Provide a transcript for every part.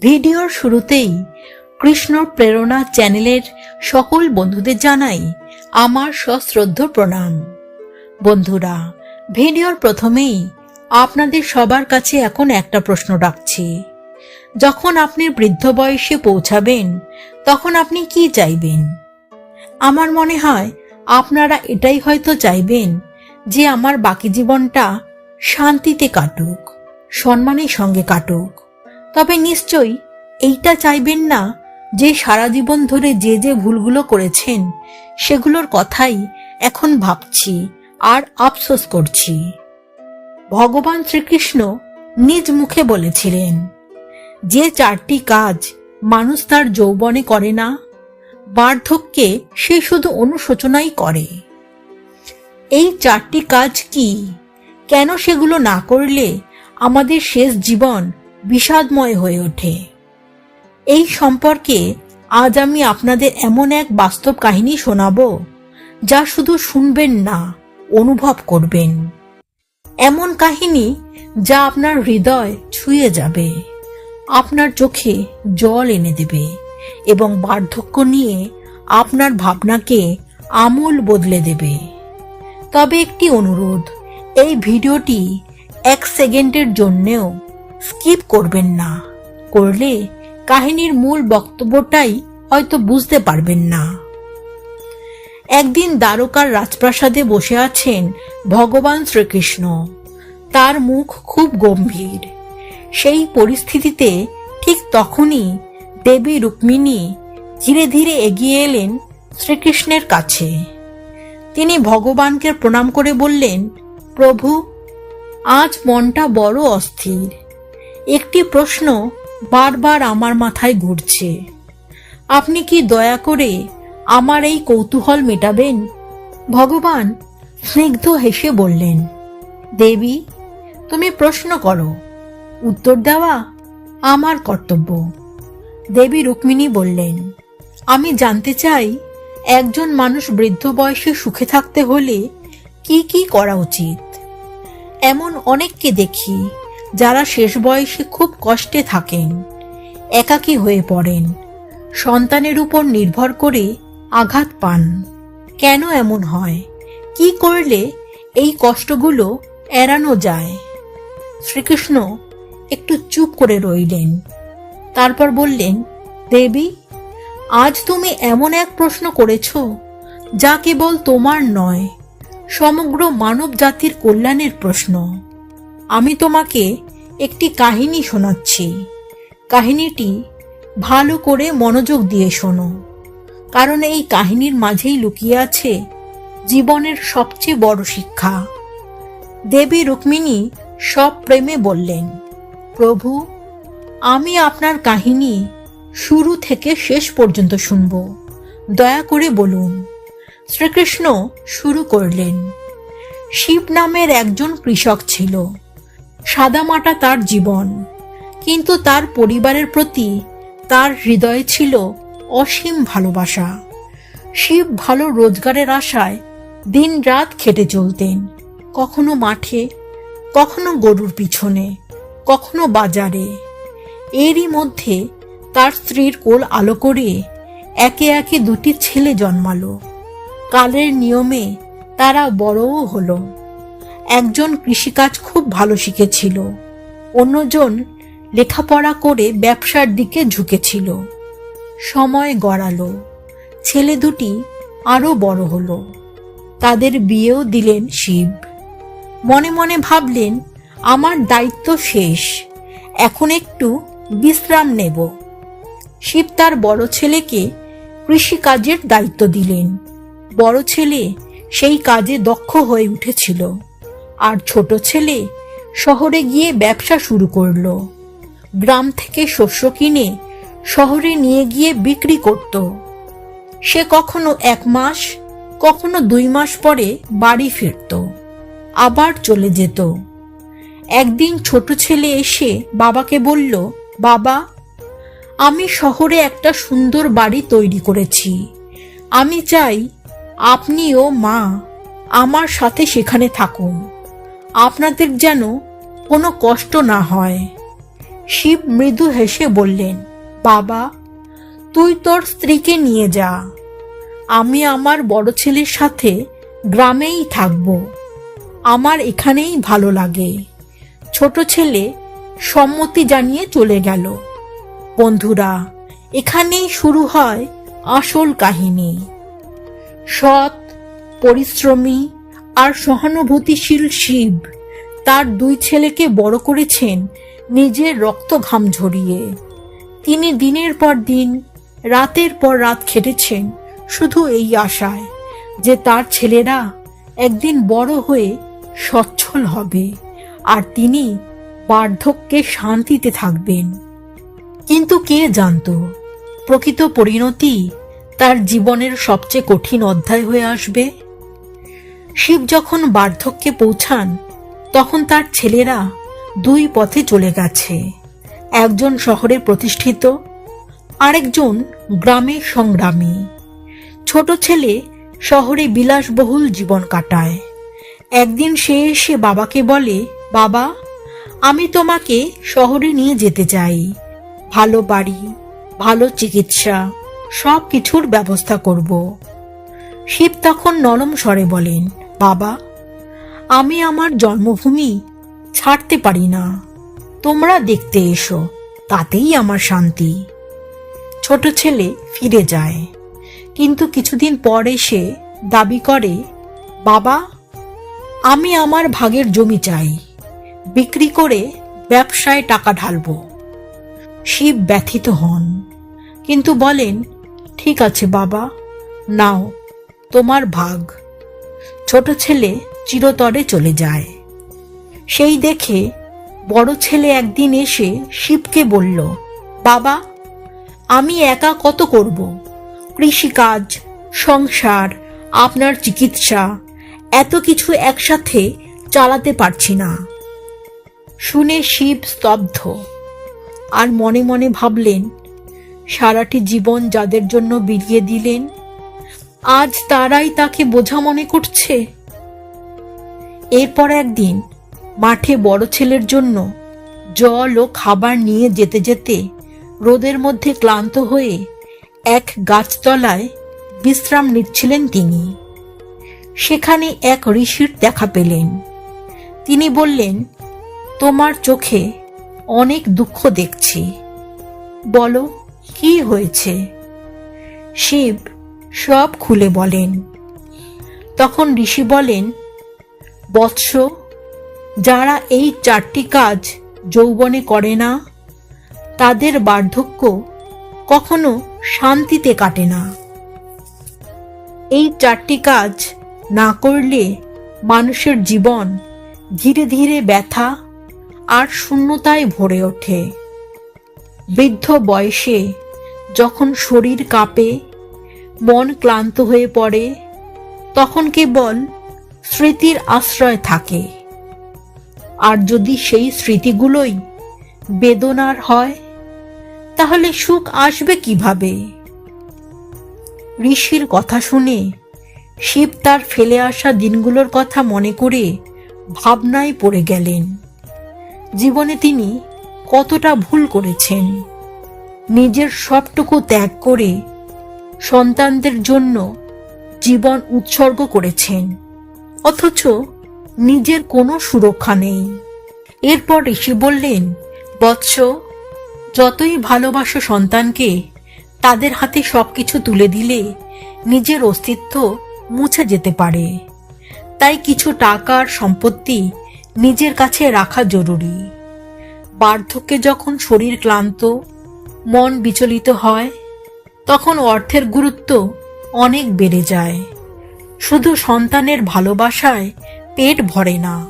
ভিডিওর শুরুতেই কৃষ্ণ প্রেরণা চ্যানেলের সকল বন্ধুদের জানাই আমার সশ্রদ্ধ প্রণাম। বন্ধুরা, ভিডিওর প্রথমেই আপনাদের সবার কাছে এখন একটা প্রশ্ন রাখছি। যখন আপনি বৃদ্ধ বয়সে পৌঁছাবেন, তখন আপনি কি চাইবেন? আমার মনে হয় আপনারা এটাই হয়তো চাইবেন যে আমার বাকি জীবনটা শান্তিতে কাটুক, সম্মানের সঙ্গে কাটুক। তবে নিশ্চয়ই এইটা চাইবেন না যে সারা জীবন ধরে যে যে ভুলগুলো করেছেন, সেগুলোর কথাই এখন ভাবছি আর আফসোস করছি। ভগবান শ্রীকৃষ্ণ নিজ মুখে বলেছিলেন, যে চারটি কাজ মানুষ তার যৌবনে করে না, বার্ধক্যে সে শুধু অনুশোচনাই করে। এই চারটি কাজ কি? কেন সেগুলো না করলে আমাদের শেষ জীবন বিষাদময় হয়ে ওঠে। এই সম্পর্কে আজ আমি আপনাদের এমন এক বাস্তব কাহিনী শোনাব, যা শুধু শুনবেন না, অনুভব করবেন। এমন কাহিনী যা আপনার হৃদয় ছুঁয়ে যাবে, আপনার চোখে জল এনে দেবে এবং বার্ধক্য নিয়ে আপনার ভাবনাকে আমূল বদলে দেবে। তবে একটি অনুরোধ, এই ভিডিওটি এক সেকেন্ডের জন্যেও স্কিপ করবেন না। করলে কাহিনীর মূল বক্তব্যটাই হয়তো বুঝতে পারবেন না। একদিন দ্বারকার রাজপ্রাসাদে বসে আছেন ভগবান শ্রীকৃষ্ণ। তার মুখ খুব গম্ভীর। সেই পরিস্থিতিতে ঠিক তখনই দেবী রুক্মিণী ধীরে ধীরে এগিয়ে এলেন শ্রীকৃষ্ণের কাছে। তিনি ভগবানকে প্রণাম করে বললেন, প্রভু, আজ মনটা বড় অস্থির। একটি প্রশ্ন বারবার আমার মাথায় ঘুরছে। আপনি কি দয়া করে আমার এই কৌতূহল মেটাবেন? ভগবান স্নিগ্ধ হেসে বললেন, দেবী, তুমি প্রশ্ন করো। উত্তর দেওয়া আমার কর্তব্য। দেবী রুক্মিণী বললেন, আমি জানতে চাই, একজন মানুষ বৃদ্ধ বয়সে সুখে থাকতে হলে কি কি করা উচিত? এমন অনেককে দেখি যারা শেষ বয়সে খুব কষ্টে থাকেন, একাকী হয়ে পড়েন, সন্তানের উপর নির্ভর করে আঘাত পান। কেন এমন হয়? কি করলে এই কষ্টগুলো এড়ানো যায়? শ্রীকৃষ্ণ একটু চুপ করে রইলেন। তারপর বললেন, দেবী, আজ তুমি এমন এক প্রশ্ন করেছ যা কেবল তোমার নয়, সমগ্র মানব জাতির কল্যাণের প্রশ্ন। আমি তোমাকে একটি কাহিনী শোনাচ্ছি। কাহিনীটি ভালো করে মনোযোগ দিয়ে শোনো। কারণ এই কাহিনীর মাঝেই লুকিয়ে আছে জীবনের সবচেয়ে বড় শিক্ষা। দেবী রুক্মিণী সব প্রেমে বললেন, প্রভু, আমি আপনার কাহিনী শুরু থেকে শেষ পর্যন্ত শুনব। দয়া করে বলুন, শ্রীকৃষ্ণ শুরু করলেন। শিব নামের একজন কৃষক ছিল। সাদামাটা তার জীবন। কিন্তু তার পরিবারের প্রতি তার হৃদয়ে ছিল অসীম ভালোবাসা। শিব ভালো রোজগারের আশায় দিন রাত খেটে চলতেন। কখনো মাঠে, কখনো গরুর পিছনে, কখনো বাজারে। এরই মধ্যে তার স্ত্রীর কোল আলো করে একে একে দুটি ছেলে জন্মালো। কালের নিয়মে তারা বড়ও হলো। একজন কৃষিকাজ খুব ভালো শিখেছিল। অন্যজন লেখাপড়া করে ব্যবসার দিকে ঝুঁকেছিল। সময় গড়ালো। ছেলে দুটি আরও বড় হলো। তাদের বিয়েও দিলেন শিব। মনে মনে ভাবলেন, আমার দায়িত্ব শেষ, এখন একটু বিশ্রাম নেব। শিব তার বড় ছেলেকে কৃষিকাজের দায়িত্ব দিলেন। বড় ছেলে সেই কাজে দক্ষ হয়ে উঠেছিল। আর ছোট ছেলে শহরে গিয়ে ব্যবসা শুরু করল। গ্রাম থেকে শস্য কিনে শহরে নিয়ে গিয়ে বিক্রি করত। সে কখনো এক মাস, কখনো দুই মাস পরে বাড়ি ফিরত, আবার চলে যেত। একদিন ছোট ছেলে এসে বাবাকে বলল, বাবা, আমি শহরে একটা সুন্দর বাড়ি তৈরি করেছি। আমি চাই আপনি ও মা আমার সাথে সেখানে থাকুন। আপনাদের যেন কোনো কষ্ট না হয়। শিব মৃদু হেসে বললেন, বাবা, তুই তোর স্ত্রীকে নিয়ে যা। আমি আমার বড় ছেলের সাথে গ্রামেই থাকব। আমার এখানেই ভালো লাগে। ছোট ছেলে সম্মতি জানিয়ে চলে গেল। বন্ধুরা, এখানেই শুরু হয় আসল কাহিনী। সৎ, পরিশ্রমী আর সহানুভূতিশীল শিব। তার দুই ছেলেকে বড় করেছেন নিজের রক্ত ঘাম ঝরিয়ে। তিনি দিনের পর দিন, রাতের পর রাত খেটেছেন শুধু এই আশায় যে তার ছেলেরা একদিন বড় হয়ে সচ্ছল হবে আর তিনি বার্ধক্যে শান্তিতে থাকবেন। কিন্তু কে জানতো, প্রকৃত পরিণতি তার জীবনের সবচেয়ে কঠিন অধ্যায় হয়ে আসবে। শিব যখন বার্ধক্যে পৌঁছান, তখন তার ছেলেরা দুই পথে চলে গেছে। একজন শহরে প্রতিষ্ঠিত, আরেকজন গ্রামের সংগ্রামী। ছোট ছেলে শহরে বিলাসবহুল জীবন কাটায়। একদিন সে এসে বাবাকে বলে, বাবা, আমি তোমাকে শহরে নিয়ে যেতে চাই। ভালো বাড়ি, ভালো চিকিৎসা সব কিছুর ব্যবস্থা করব। শিব তখন নরম স্বরে বলেন বাবা, আমি আমার জন্মভূমি ছাড়তে পারি না। তোমরা দেখতে এসো, তাতেই আমার শান্তি। ছোট ছেলে ফিরে যায়, কিন্তু কিছুদিন পর এসে দাবি করে, বাবা, আমি আমার ভাগের জমি চাই, বিক্রি করে ব্যবসায় টাকা ঢালব। শিব ব্যথিত হন, কিন্তু বলেন, ঠিক আছে বাবা, নাও, তোমার ভাগ। ছোট ছেলে চিরতরে চলে যায়। সেই দেখে বড় ছেলে একদিন এসে শিবকে বলল, বাবা, আমি একা কত করব? কৃষিকাজ, সংসার, আপনার চিকিৎসা, এত কিছু একসাথে চালাতে পারছি না শুনে শিব স্তব্ধ আর মনে মনে ভাবলেন, সারাটি জীবন যাদের জন্য বিলিয়ে দিলেন আজ তারাই তাকে বোঝা মনে করছে। এরপর একদিন মাঠে বড় ছেলের জন্য জল ও খাবার নিয়ে যেতে যেতে রোদের মধ্যে ক্লান্ত হয়ে এক গাছতলায় বিশ্রাম নিচ্ছিলেন তিনি। সেখানে এক ঋষির দেখা পেলেন। তিনি বললেন, তোমার চোখে অনেক দুঃখ দেখছি। বলো, কি হয়েছে? শিব সব খুলে বলেন। তখন ঋষি বলেন, বৎস, যারা এই চারটি কাজ যৌবনে করে না, তাদের বার্ধক্য কখনো শান্তিতে কাটে না। এই চারটি কাজ না করলে মানুষের জীবন ধীরে ধীরে ব্যথা আর শূন্যতায় ভরে ওঠে। বৃদ্ধ বয়সে যখন শরীর কাঁপে মন ক্লান্ত হয়ে পড়ে, তখন কেবল স্মৃতির আশ্রয় থাকে। আর যদি সেই স্মৃতিগুলোই বেদনার হয়, তাহলে সুখ আসবে কীভাবে? ঋষির কথা শুনে শিব তার ফেলে আসা দিনগুলোর কথা মনে করে ভাবনায় পড়ে গেলেন। জীবনে তিনি কতটা ভুল করেছেন। নিজের সবটুকু ত্যাগ করে সন্তানদের জন্য জীবন উৎসর্গ করেছেন, অথচ নিজের কোনো সুরক্ষা নেই। এরপর ঋষি বললেন, বৎস, যতই ভালোবাসো সন্তানকে, তাদের হাতে সবকিছু তুলে দিলে নিজের অস্তিত্ব মুছে যেতে পারে। তাই কিছু টাকার সম্পত্তি নিজের কাছে রাখা জরুরি। বার্ধক্যে যখন শরীর ক্লান্ত, মন বিচলিত হয় তখন অর্থের গুরুত্ব অনেক বেড়ে যায়। শুধু সন্তানের ভালোবাসায় পেট ভরে না,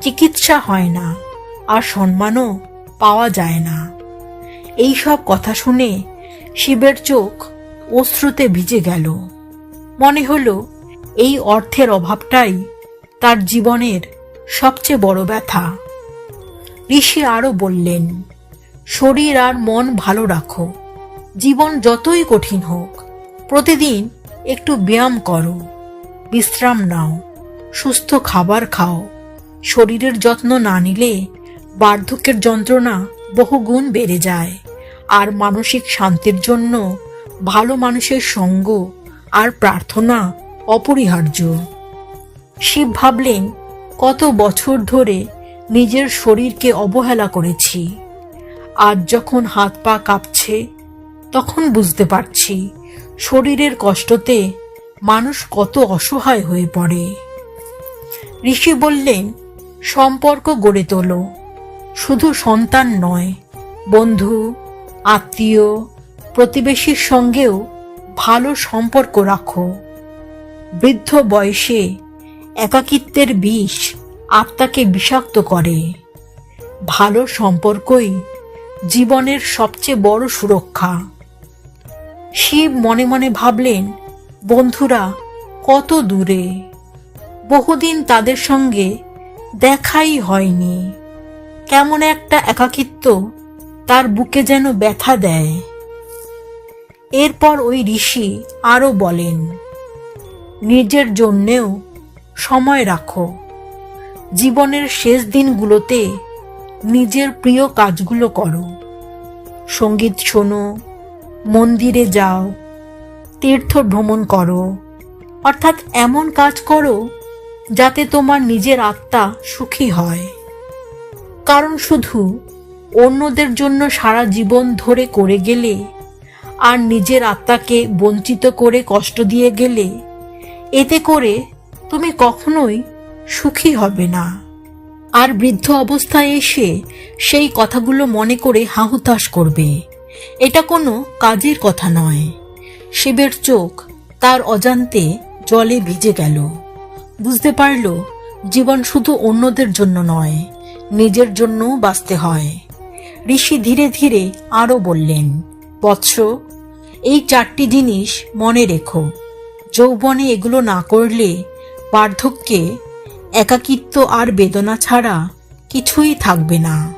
চিকিৎসা হয় না, আর সম্মানও পাওয়া যায় না। এই সব কথা শুনে শিবের চোখ অশ্রুতে ভিজে গেল। মনে হলো এই অর্থের অভাবটাই তার জীবনের সবচেয়ে বড় ব্যথা। ঋষি আরও বললেন, শরীর আর মন ভালো রাখো। জীবন যতই কঠিন হোক, প্রতিদিন একটু ব্যায়াম করো, বিশ্রাম নাও, সুস্থ খাবার খাও। শরীরের যত্ন না নিলে বার্ধক্যের যন্ত্রণা বহুগুণ বেড়ে যায়। আর মানসিক শান্তির জন্য ভালো মানুষের সঙ্গ আর প্রার্থনা অপরিহার্য। শিব ভাবলেন, কত বছর ধরে নিজের শরীরকে অবহেলা করেছি। আজ যখন হাত পা কাঁপছে তখন বুঝতে পারছি, শরীরের কষ্টতে মানুষ কত অসহায় হয়ে পড়ে। ঋষি বললেন, সম্পর্ক গড়ে তোলো, শুধু সন্তান নয়, বন্ধু, আত্মীয়, প্রতিবেশীর সঙ্গেও ভালো সম্পর্ক রাখো। বৃদ্ধ বয়সে একাকিত্বের বিষ আত্মাকে বিষাক্ত করে। ভালো সম্পর্কই জীবনের সবচেয়ে বড় সুরক্ষা। শিব মনে মনে ভাবলেন, বন্ধুরা, কত দূরে। বহুদিন তাদের সঙ্গে দেখাই হয়নি। কেমন একটা একাকিত্ব তার বুকে যেন ব্যথা দেয়। এরপর ওই ঋষি আরও বলেন, নিজের জন্যেও সময় রাখো। জীবনের শেষ দিনগুলোতে নিজের প্রিয় কাজগুলো করো। সংগীত শোনো মন্দিরে যাও তীর্থ ভ্রমণ করো, অর্থাৎ এমন কাজ করো যাতে তোমার নিজের আত্মা সুখী হয়। কারণ শুধু অন্যদের জন্য সারা জীবন ধরে করে গেলে আর নিজের আত্মাকে বঞ্চিত করে কষ্ট দিয়ে গেলে, এতে করে তুমি কখনোই সুখী হবে না। আর বৃদ্ধ অবস্থায় এসে সেই কথাগুলো মনে করে হাহুতাশ করবে। এটা কোনো কাজের কথা নয়। শিবের চোখ তার অজান্তে জলে ভিজে গেল। বুঝতে পারল, জীবন শুধু অন্যদের জন্য নয়, নিজের জন্যও বাঁচতে হয়। ঋষি ধীরে ধীরে আরও বললেন, বৎস, এই চারটি জিনিস মনে রেখো। যৌবনে এগুলো না করলে বার্ধক্যে একাকিত্ব আর বেদনা ছাড়া কিছুই থাকবে না।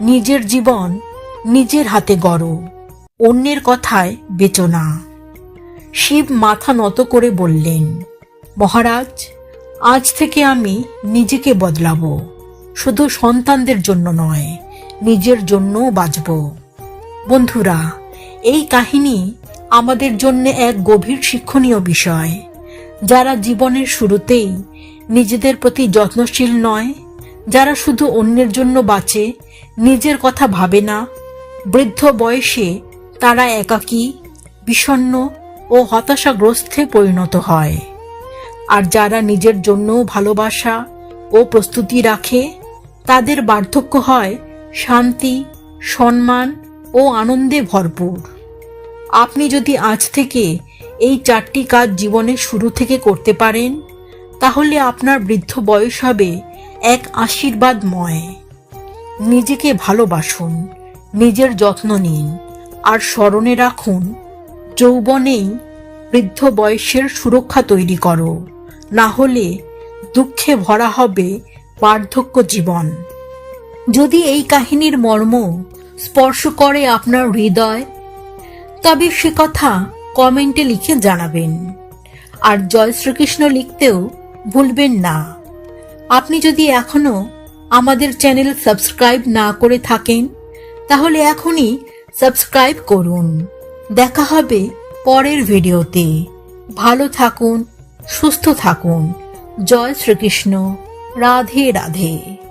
নিজের জীবন নিজের হাতে গড়ো, অন্যের কথায় বেচো না। শিব মাথা নত করে বললেন, মহারাজ, আজ থেকে আমি নিজেকে বদলাবো। শুধু সন্তানদের জন্য নয়, নিজের জন্যও বাঁচব। বন্ধুরা, এই কাহিনী আমাদের জন্য এক গভীর শিক্ষণীয় বিষয়। যারা জীবনের শুরুতেই নিজেদের প্রতি যত্নশীল নয়, যারা শুধু অন্যের জন্য বাঁচে, নিজের কথা ভাবে না বৃদ্ধ বয়সে তারা একাকী, বিষণ্ণ ও হতাশাগ্রস্তে পরিণত হয়। আর যারা নিজের জন্য ভালোবাসা ও প্রস্তুতি রাখে, তাদের বার্ধক্য হয় শান্তি, সম্মান ও আনন্দে ভরপুর। আপনি যদি আজ থেকে এই চারটি কাজ জীবনের শুরু থেকে করতে পারেন, তাহলে আপনার বৃদ্ধ বয়স হবে এক আশীর্বাদময়। নিজেকে ভালোবাসুন। নিজের যত্ন নিন আর স্মরণে রাখুন, যৌবনেই বৃদ্ধ বয়সের সুরক্ষা তৈরি করো। না হলে দুঃখে ভরা হবে বার্ধক্য জীবন। যদি এই কাহিনীর মর্ম স্পর্শ করে আপনার হৃদয়, তবে সে কথা কমেন্টে লিখে জানাবেন। আর জয় শ্রীকৃষ্ণ লিখতেও ভুলবেন না। আপনি যদি এখনও আমাদের চ্যানেল সাবস্ক্রাইব না করে থাকেন তাহলে এখনই সাবস্ক্রাইব করুন। দেখা হবে পরের ভিডিওতে। ভালো থাকুন, সুস্থ থাকুন। জয় শ্রীকৃষ্ণ। রাধে রাধে।